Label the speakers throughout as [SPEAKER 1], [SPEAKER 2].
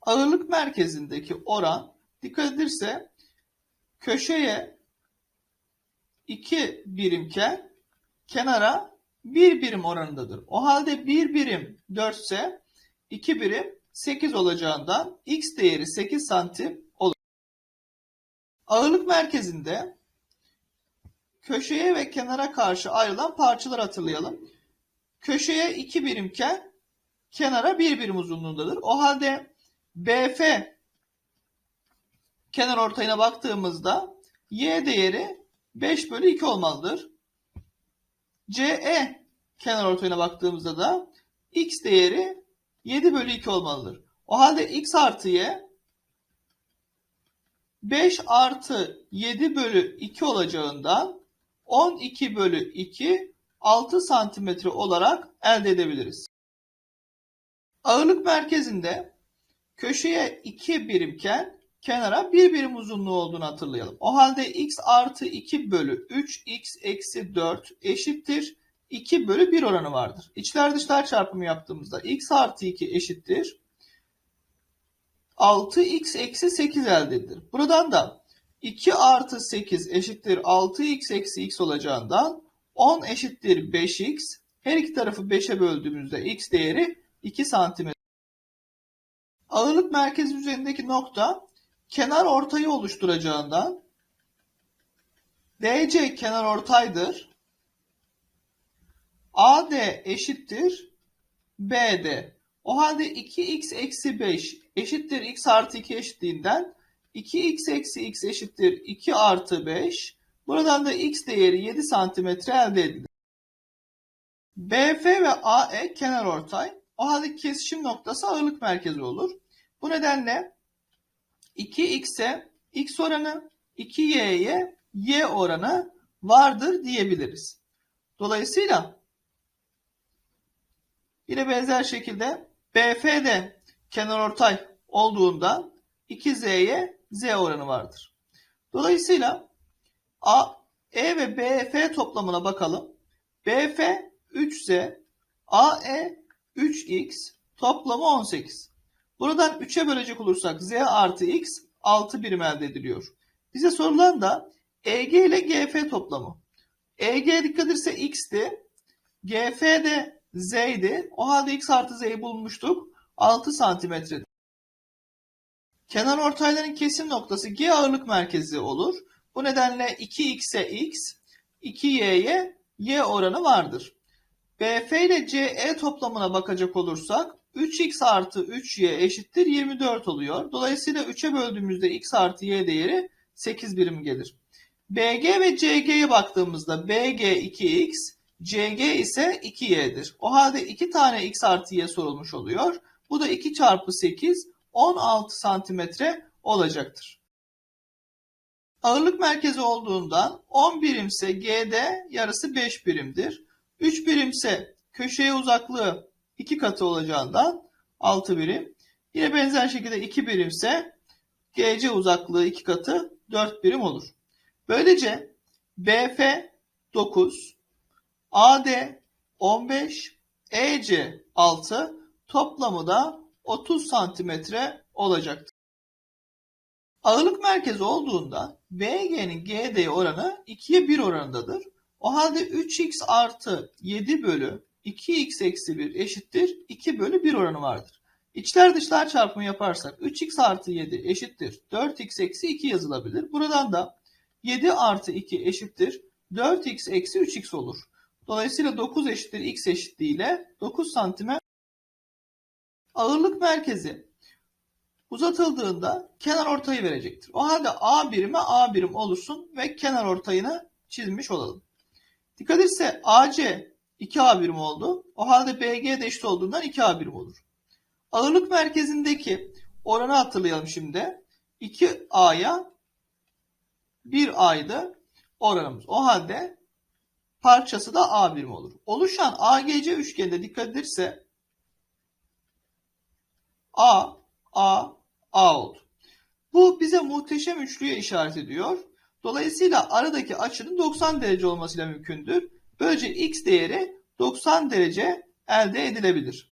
[SPEAKER 1] Ağırlık merkezindeki oran dikkat edilirse köşeye 2 birimken kenara 1 birim oranındadır. O halde 1 birim 4 ise 2 birim 8 olacağından x değeri 8 santim olur. Ağırlık merkezinde köşeye ve kenara karşı ayrılan parçalar hatırlayalım. Köşeye 2 birimken kenara 1 birim uzunluğundadır. O halde BF kenar ortayına baktığımızda y değeri 5 bölü 2 olmalıdır. CE kenar ortayına baktığımızda da x değeri 7 bölü 2 olmalıdır. O halde x artı y 5 artı 7 bölü 2 olacağından 12 bölü 2 6 santimetre olarak elde edebiliriz. Ağırlık merkezinde köşeye 2 birimken kenara 1 birim uzunluğu olduğunu hatırlayalım. O halde x artı 2 bölü 3 x eksi 4 eşittir 2 bölü 1 oranı vardır. İçler dışlar çarpımı yaptığımızda x artı 2 eşittir 6x eksi 8 elde edilir. Buradan da 2 artı 8 eşittir 6x eksi x olacağından 10 eşittir 5x. Her iki tarafı 5'e böldüğümüzde x değeri 2 santimetre. Ağırlık merkezi üzerindeki nokta kenar ortayı oluşturacağından DC kenar ortaydır. AD eşittir BD. O halde 2x eksi 5 eşittir x artı 2 eşitliğinden 2x eksi x eşittir 2 artı 5. Buradan da x değeri 7 santimetre elde edilir. BF ve AE kenar ortay. O halde kesişim noktası ağırlık merkezi olur. Bu nedenle 2x'e x oranı, 2y'ye y oranı vardır diyebiliriz. Dolayısıyla yine benzer şekilde BF de kenarortay olduğunda 2z'ye z oranı vardır. Dolayısıyla A, E ve BF toplamına bakalım. BF 3z, AE 3x toplamı 18. Buradan 3'e bölecek olursak z artı x 6 birim elde ediliyor. Bize sorulan da EG ile GF toplamı. EG dikkat ederse x'ti. GF de z'ydi. O halde x artı z'yi bulmuştuk. 6 santimetredir. Kenar ortayların kesim noktası G ağırlık merkezi olur. Bu nedenle 2x'e x, 2y'ye y oranı vardır. BF ile CE toplamına bakacak olursak 3x artı 3y eşittir 24 oluyor. Dolayısıyla 3'e böldüğümüzde x artı y değeri 8 birim gelir. BG ve CG'ye baktığımızda BG 2x, CG ise 2y'dir. O halde 2 tane x artı y sorulmuş oluyor. Bu da 2 çarpı 8, 16 santimetre olacaktır. Ağırlık merkezi olduğundan 10 birimse GD yarısı 5 birimdir. 3 birimse köşeye uzaklığı 2 katı olacağından 6 birim. Yine benzer şekilde 2 birimse GC uzaklığı 2 katı 4 birim olur. Böylece BF 9, AD 15, EC 6 toplamı da 30 santimetre olacaktır. Ağırlık merkezi olduğunda BG'nin GD oranı 2'ye 1 oranındadır. O halde 3x artı 7 bölü 2x eksi 1 eşittir 2 bölü 1 oranı vardır. İçler dışlar çarpımı yaparsak 3x artı 7 eşittir 4x eksi 2 yazılabilir. Buradan da 7 artı 2 eşittir 4x eksi 3x olur. Dolayısıyla 9 eşittir x eşitliğiyle 9 santime ağırlık merkezi uzatıldığında kenar ortayı verecektir. O halde A birimi A birim olursun ve kenar ortayını çizmiş olalım. Dikkat etse AC 2A birim oldu. O halde BG de eşit olduğundan 2A birim olur. Ağırlık merkezindeki oranı hatırlayalım şimdi. 2A'ya 1A'ydı oranımız. O halde parçası da A birim olur. Oluşan AGC üçgeninde dikkat edilirse A, A, A oldu. Bu bize muhteşem üçlüye işaret ediyor. Dolayısıyla aradaki açının 90 derece olmasıyla mümkündür. Böylece x değeri 90 derece elde edilebilir.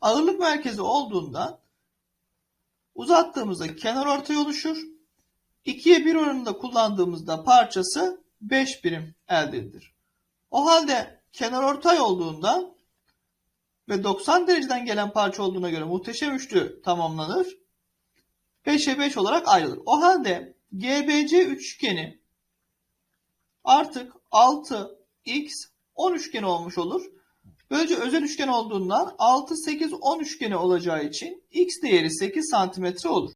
[SPEAKER 1] Ağırlık merkezi olduğunda Uzattığımızda kenar ortay oluşur. 2'ye 1 oranında kullandığımızda parçası 5 birim elde edilir. O halde kenar ortay olduğunda ve 90 dereceden gelen parça olduğuna göre muhteşem üçlü tamamlanır. 5'e 5 olarak ayrılır. O halde GBC üçgeni artık 6 x 10 üçgeni olmuş olur. Böylece özel üçgen olduğundan 6, 8, 10 üçgeni olacağı için x değeri 8 santimetre olur.